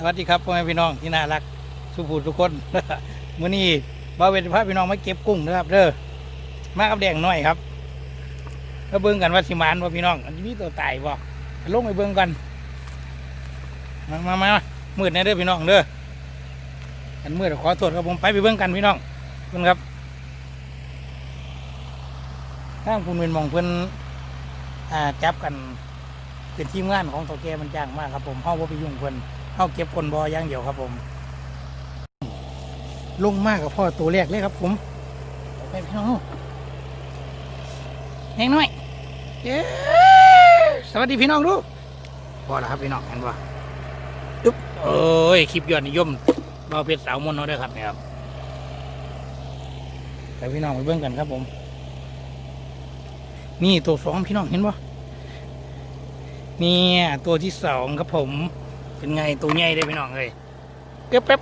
สวัสดีครับพ่อแม่พี่น้องที่น่ารักสุภูทุกคนมื้อนี้บ่าวเวทพาพี่น้องมาเก็บกุ้งนะครับ เด้อมากับแดงน้อยครับแล้วเบิ่งกันว่าสิมานบ่พี่น้องอันนี้มีตัวตายบ่ลงไปเบิ่งกันมามามามืดแน่เด้อพี่น้องเด้ออันมืดขอโทษครับผมไปไปเบิ่งกันพี่น้องเพิ่อนครับทางคุณเป็นมองเพิ่นอ่าจับกันเป็นทีมงานของตัวแกมันจ้างมากครับผมเฮาบ่าไปยุ่งเพิ่อน เฮาเก็บคนบอย่างเดียวครับผม ลงมากกับพ่อตัวแรกเลยครับผมไปพี่น้องแหงน่อยเย้สวัสดีพี่น้องดูพอแล้วครับพี่น้องเห็นปะอึ๊บโอ้ยคลิปยอดนิยมเบาเพชรสาวมนเนาะด้อครับเนี่ยครับไปพี่น้องไปเบิ่งกันครับผม นี่ตัวสองพี่น้องเห็นปะนี่ตัวที่สองครับผม เป็นไงตัวใหญ่ได้พี่น้องเลยเป๊บเป๊บ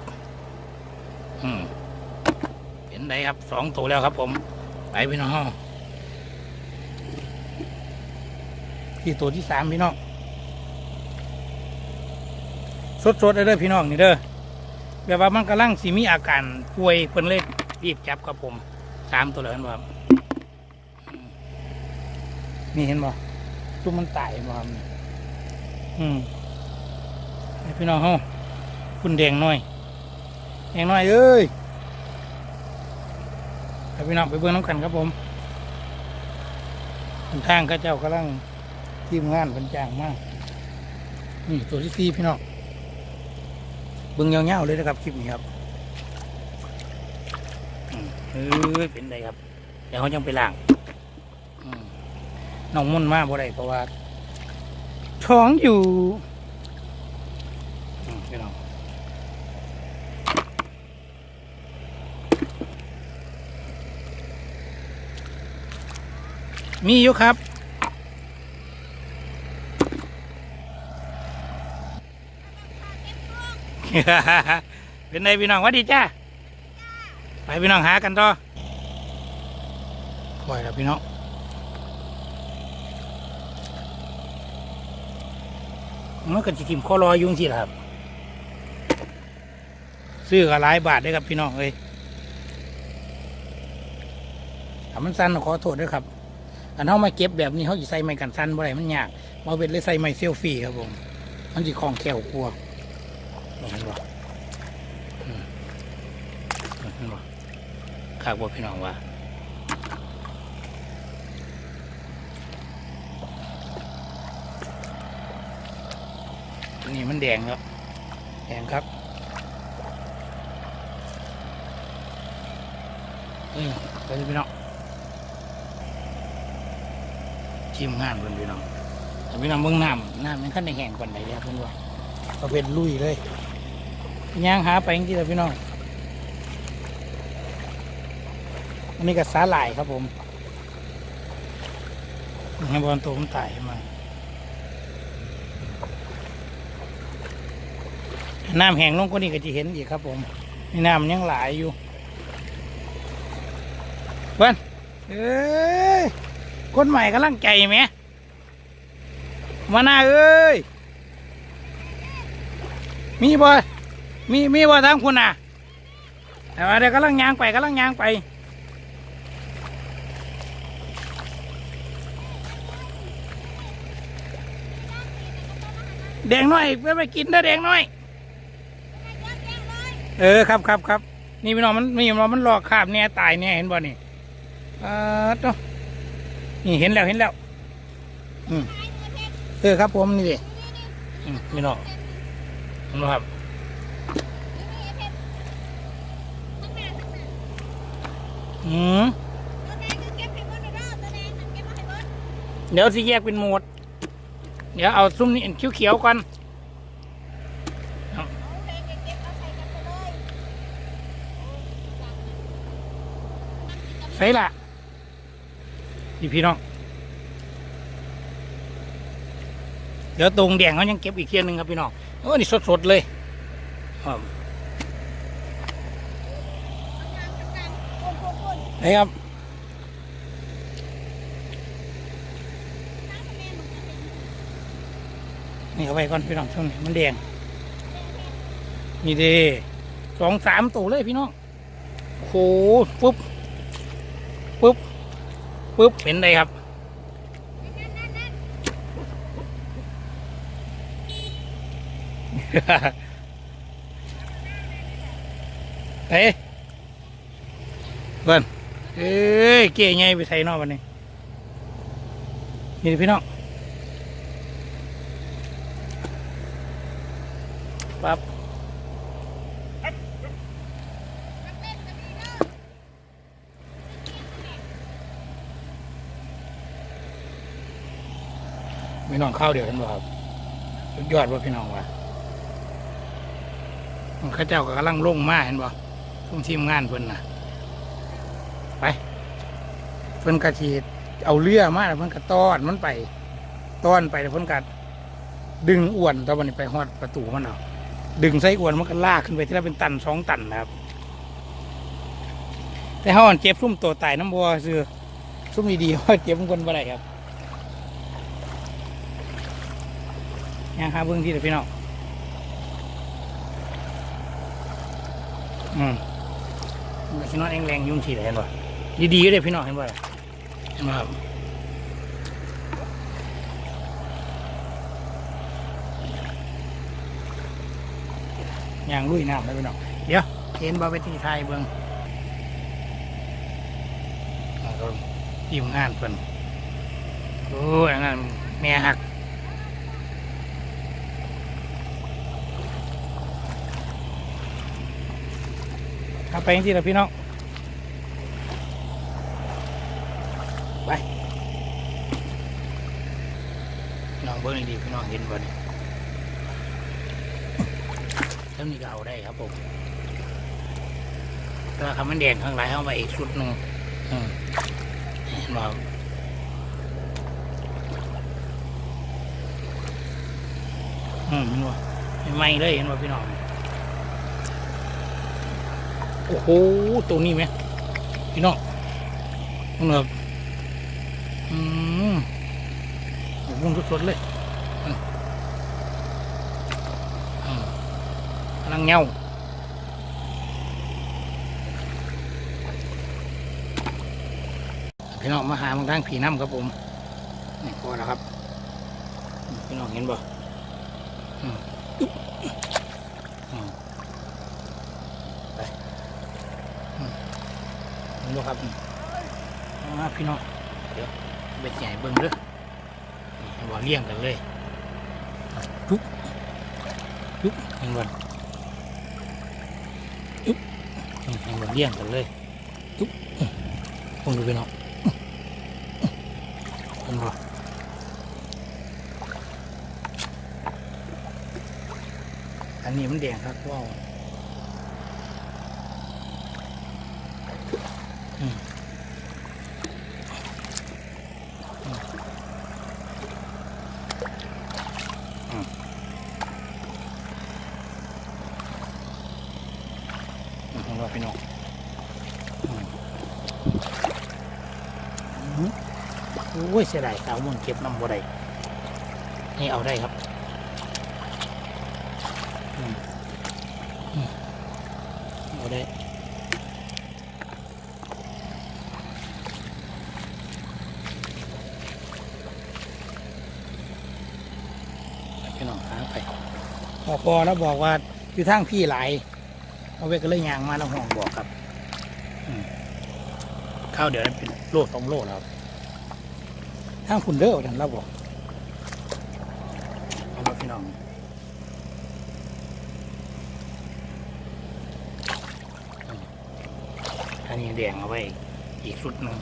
เป็นไงครับสองตัวแล้วครับ ผม ไปพี่น้องที่ตัวที่สามพี่น้องสดๆเลยเด้อพี่น้องนี่เด้อแบบว่ามันกำลังสิมีอาการป่วยเพิ่นเลยรีบจับครับผมสามตัวเลยนบ่ครับมนี่เห็นบ่ตุ้มมันตายบ่ครับอืม พี่น้องเฮาคุณแดงน่อยแดงน่อยเอ้ยให้พี่น้องไปเบิ่งน้ำกันครับผมทางเข้าเจ้ากำลังทีมงานเป็นจ้างมากนี่ตัวที่สี่พี่น้องเบิ่งเงาๆเลยนะครับคลิปนี้ครับเอ้ยเป็นไงครับ เดี๋ยวเขาจังไปล้างน้องมุ่นมากบ่ได้เพราะว่าท้องอยู่ พี่น้องมีอยู่ครับ เป็นไงพี่น้องวัดดีจ้าไปพี่น้องหากันต่อปล่อยแล้วพี่น้องมันก็จะทิมข้อรอยุ่งสิล่ะครับ ซื้อก็หลายบาทได้ครับพี่น้องเอ้ยถ้ามันสั้นขอโทษด้วยครับอันเขามาเก็บแบบนี้เขาจะใส่ไม้กันสั้นบ่ได้มันยากมาเป็นเลยใส่ไม้เซลฟี่ครับผมมันจะคลองแคล่วกลัวเห็นบ่เห็นบ่ขากบ่พี่น้องว่าตัวนี้มันแดงครับ แดงครับ นี่ไปเลยพี่น้องทีมงานเพื่อนพี่น้องแต่พี่น้องเบื้องน้ำน้ำมันขั้นในแห้งกว่าไหนเนี่ยเพื่อนว่าก็เป็นลุยเลยย่างหาไปจริงๆเลยพี่น้องอันนี้ก็สาหร่ายครับผมให้บอลตัวมันตายมาน้ำแห้งลงก็นี่ก็จะเห็นอีกครับผมนี่น้ำมันยังหลายอยู่ เบิ้นเอ้ยคนใหม่กำลังใจไหมมาหน้าเอ้ย มีบ่มีมีบ่ทางคุณน่ะแต่ว่าเดี๋ยวกำลังยางไปกำลังยางไปแดงน้อยไปไปกินได้อแดงน้อย เออครับครับครับนี่พี่น้องมันนี่พี่น้องมันหลอกขาบเนี่ยตายเนี่ยเห็นบ่นี่ อ่าตัวนี่เห็นแล้วเห็นแล้ว อืมเออครับผมนี่ดิอืมพี่น้องนบ่ครับอืมเดี๋ยวสิแยกเป็นหมวด เดี๋ยวเอาซุ้มนี่เขียวๆก่อนใส่ละ พี่พี่น้องเดี๋ยวตรงแดงเขายังเก็บอีกเทียนหนึ่งครับพี่น้องโอ้นี่สดๆเลยครับไหนครับนี่เอาไว้ก่อนพี่น้องช่วงนี้มันแดงนี่เด้สองสามตัวเลยพี่น้องโหปุ๊บปุ๊บ ปุ๊บเห็นไงครับ เฮ้ยเบิ้นเอ้ย เก๋ไงไปใส่นอกวันนี้ นี่พี่น้องปั๊บ พี่น้องข้าวเดียวกันบ่ครับสุดยอดว่าพี่น้องว่ะข้าเจ้าก็กำลังลงมาเห็นบ่ทุ่มทีมงานเพิ่นน่ะ ไปเพิ่นกระทีเอาเรือมาเพิ่นกระต้อนมันไปต้อนไปแล้วเพิ่นกะดึงอ้วนตอนวันนี้ไปฮอดประตูมันเอาดึงใส่อ้วนมันก็ลากขึ้นไปที่ละเป็นตันสองตันนะครับ แต่เฮาอันเจ็บซุ่มตัวตายน้ำบัวซื้อซุ่มดีๆว่าเจ็บมันคนบ่ได้ครับ ยังหาเบื้องที่เด้อพี่น้องอืมมันสินอนแรงๆยุ่งทีเลยเห็นป่ะดีๆก็ได้พี่น้องเห็นป่ะนะครับย่างลุยน้ำเลยพี่น้องเดี๋ยวเห็นบาไปที่ไทยเบิ่งอ่าก็ทีมงานเพิ่นโอ้ยงานแม่หัก เอาไปที่ละพี่น้องไปน้องเบิ่งดีพี่น้องเห็นบ่นี่เท่านี้ก็เอาได้ครับผมแต่ว่าคำมันแดงข้างหลายเข้ามาอีกชุดหนึ่งเห็นบ่อืมเห็นบ่ไม่เลยเห็นบ่พี่น้อง โอ้โหตัวนี้ไหมพี่น้องน้องเนิบอืมโอ้โหสดๆเลยกำลังเงาพี่น้องมาหาบางทางผีน้ำครับผมนี่พอแล้วครับ พี่น้องเห็นบ่อืมอืม เห็น บ่ครับพี่น้องเดี๋ยวเบ็ดใหญ่เบิ่งเด้อนี่เห็นบ่เลี้ยงกันเลยจุ๊บจุ๊บเห็นบ่จุ๊บนี่เห็นบ่เลี้ยงกันเลยจุ๊บผมดูพี่น้องเห็นบ่อันนี้มันแดงครับว้าว อืมของเราพี่น้องอืมอืม โอ้ยเสียดายสาวมันเก็บน้ำบ่ได้นี่เอาได้ครับเอาได้พี่น้องหาไปพอพอแล้วบอกว่าอยู่ทางพี่หลายเอาไว้ก็เลยยางมาแล้วห้องบอกครับ ข้าวเดี๋ยวนั้นเป็นโลดสองโลแล้วครับทางคุณเด้อท่านเราบอกเอามาพี่น้องอันนี้แดงเอาไว้อีกชุดหนึ่ง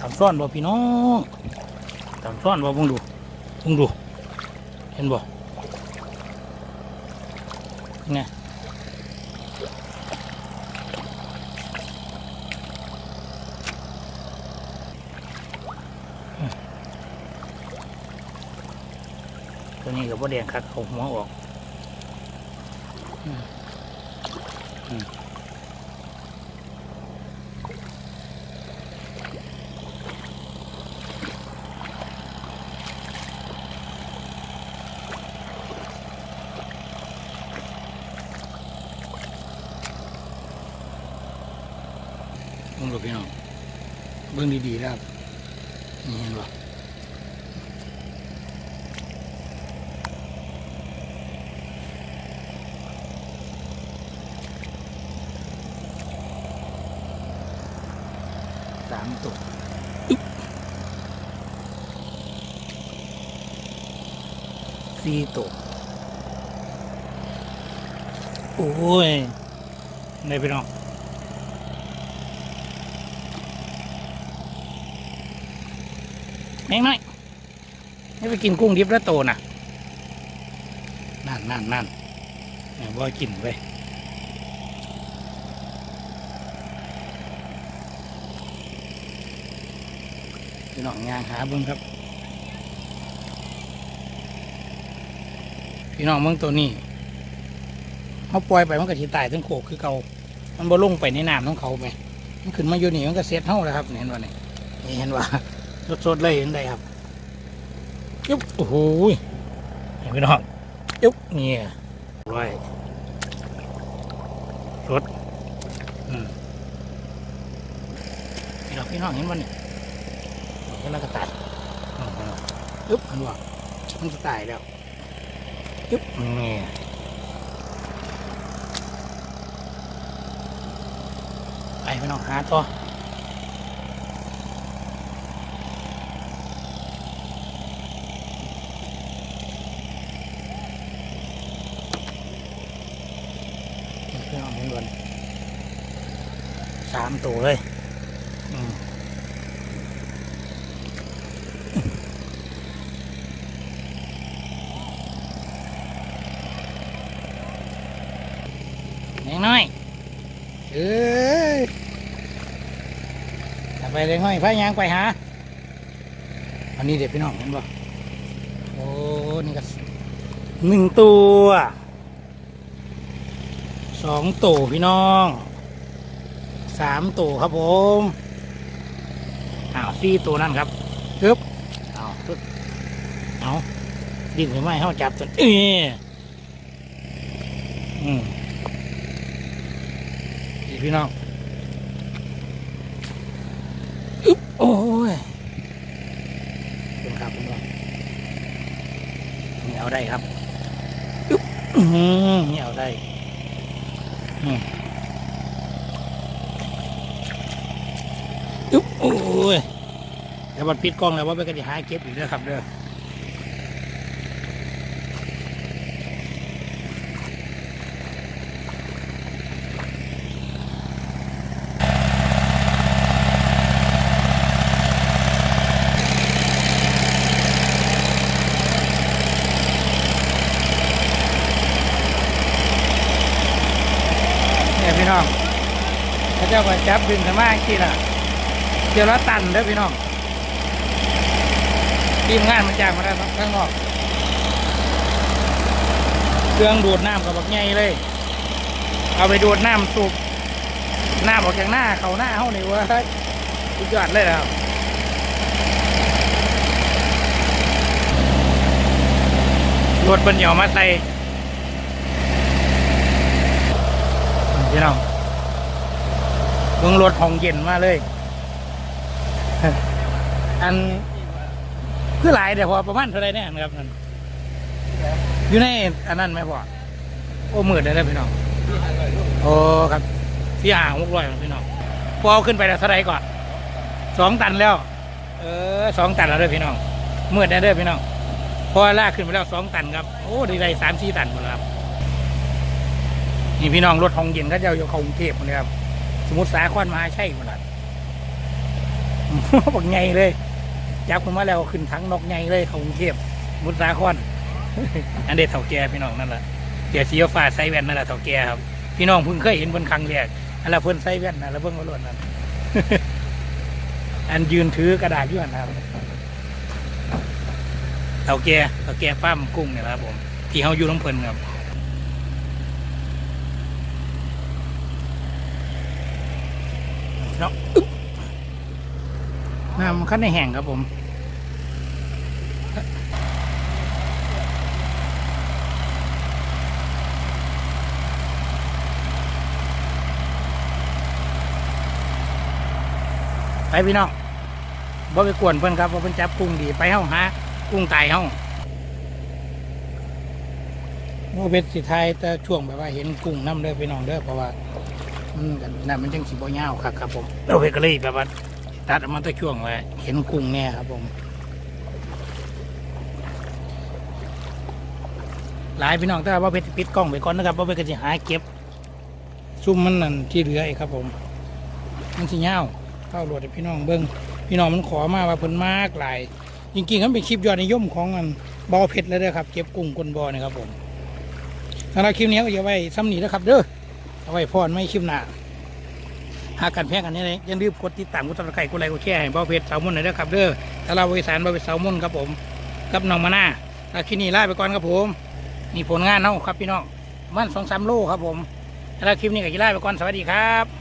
ทำซ่อนบ่พี่น้องทำซ่อนบ่บุงดูบุงดู เห็นบ่เนี่ย ตัวนี้กับพ่อแดงคักเอาหัวออกมองดูบพี่น้องเบื้องดีๆแล้วนี่เห็นปะามตัวสี่ตัวโอ้ยได้พี่น้องแม่งน้อยไม่ไปกินกุ้งดิบแล้วโตนะนั่นนั่นนั่นเนี่ยบ่กินไป พี่น้องยางหาเบิ้งครับ พี่น้องเบิ้งตัวนี้เขาปล่อยไปมันก็สิตายทั้งโขกคือเก่ามันบ่ลงไปในน้ำของเขาไปมันขึ้นมาอยู่นี่มันก็เสียเท่าแล้วครับเห็นว่านี่นี่เห็นว่าสดๆเลยเห็นได้ครับยุบโอ้โหยเห็นไหมน้องยุบเนี่ยร้อยสดอืมพี่น้องพี่น้องเห็นมันนี่ เห็นแล้วก็ตายอืมยุบมันว่ามันจะตายแล้วยุบเนี่ยไปพี่น้องหาต่อเครื่องเห็นบนสามตัวเลยอืมเล็กน้อย เอ้ยถ้า ไปเล็กน้อยพายางไปหา อันนี้เด็กพี่น้องเห็นบ่โอ้นี่ก็หนึ่งตัวสองตัวพี่น้องสามตัวครับผมอ้าวสี่ตัวนั่นครับปึ๊บเอาปึ๊บเอาดิ้นหรือไม่เขาจับตัวเอ้ยอืมนี่พี่น้องอึ๊บโอ้ยเป็นครับพี่น้องนี่ เอาได้ครับอึ๊บอืมนี่เอาได้ยุ๊บโอ้ยแล้วมันปิดกล้องแล้วว่าไปกันจะหาเก็บอีกเด้อครับเด้อเนี่ยพี่น้องพระเจ้าก็จับดึงขึ้นมาขี้ล่ะเดี๋ยวละตันเด้อพี่น้องทีมงานมันจ้างมาได้ข้างนอกเครื่องดูดน้ำกับบักใหญ่เลย เอาไปดูดน้ำสูบน้ำออกจากหน้าเขาหน้าเขานี่เวะสุดยอดเลยนะครับรถบนเหนียวมาใส่พี่น้อง เบิ่งรถห้องเย็นมาเลย อันคือหลายเดี๋ยวพอประมาณเท่าไรเนี่ยนะครับนั่นอยู่ในอันนั้นไหมพ่อโอ้หมื่นเลยนะพี่น้องโอ้ครับที่ห่างหกร้อยพี่น้องพอเอาขึ้นไปแล้วเท่าไรก่อนสองตันแล้ว เออสองตันแล้วเด้อพี่น้องหมื่นได้เด้อพี่น้องพอลากขึ้นไปแล้วสองตันครับโอ้ดีใจสามสี่ตันหมดแล้วครับนี่พี่น้องรถทองเย็นก็จะเอาอยู่กรุงเทพหมดเลยครับ สมุทรสาครมาใช่หมดล้วบักไงเลย จับขึ้นมาแล้วขึ้นทั้งนกไงเลยเขากรุงเทพมุตราคอนอันเด็ดเถ่าแก่พี่น้องนั่นแหละเดี๋ยวสีฟ้าใส่แว่นนั่นแหละเถ่าแก่ครับ พี่น้องเพิ่งเคยเห็นบนครั้งแรกอันละเพิ่นใส่แว่นนะแล้วเบิ่งว่าล้วนนั่นอันยืนถือกระดาษยู่นนะครับเถ่าแก่เถ่าแก่ฟ้ามกุ้งเนี่ยนะครับผมที่เขาอยู่น้ำเพลินครับเนาะอึ๊บ น้ำขั้นในแห้งครับผมไปพี่น้องบ่ไปกวนเพิ่อนครับเพราะเพิ่นจับกุ้งดีไปเฮาหากุ้งตายเฮาโมเบ็ดสิไทยแต่ช่วงแบบว่าเห็นกุ้งน้ำเด้อพี่น้องเด้อเพราะว่ามันกันนั่นมันจังสิบ่ยาวครับครับผมเราเฮ็ดก็เลยแบบว่า ตัดออกมาแต่ช่วงว่าเห็นกุ้งแน่ครับผมหลายพี่น้องแต่ว่าเพชรปิดกล้องไปก่อนนะครับว่าเพชรก็จะหาเก็บ ซุ่มมันนั่นที่เหลืออีกครับ ผม มันสิเงาเข้าโหลดพี่น้องเบิ้งพี่น้องมันขอมาว่าเพิ่นมากหลายจริงๆเขาเป็นคลิปยอดนิยมของอันบอเพชรเลยเด้อครับ เก็บกุ้งกลนบอนะครับผมสำหรับคลิปนี้ก็อย่าไว้ซ้ำหนีนะครับ เด้อเอาไว้พรไม่คลิปหน้า หากันแพ้กันนี่เลยอย่าลืมกดติดตามกดติดตามกดไลค์กดแชร์ให้บอเพชรสาวมุ่นหน่อยเด้ครับเด้อถ้าเราบริสารบอเพชรสาวมุ่นครับผมกับน้องมาหน้าถ้าคลิปนี้ลาไปก่อนครับผมนี่ผลงานเนาะครับพี่น้องมันสองสามโลครับผมถ้าคลิปนี้ก็จะลาไปก่อนสวัสดีครับ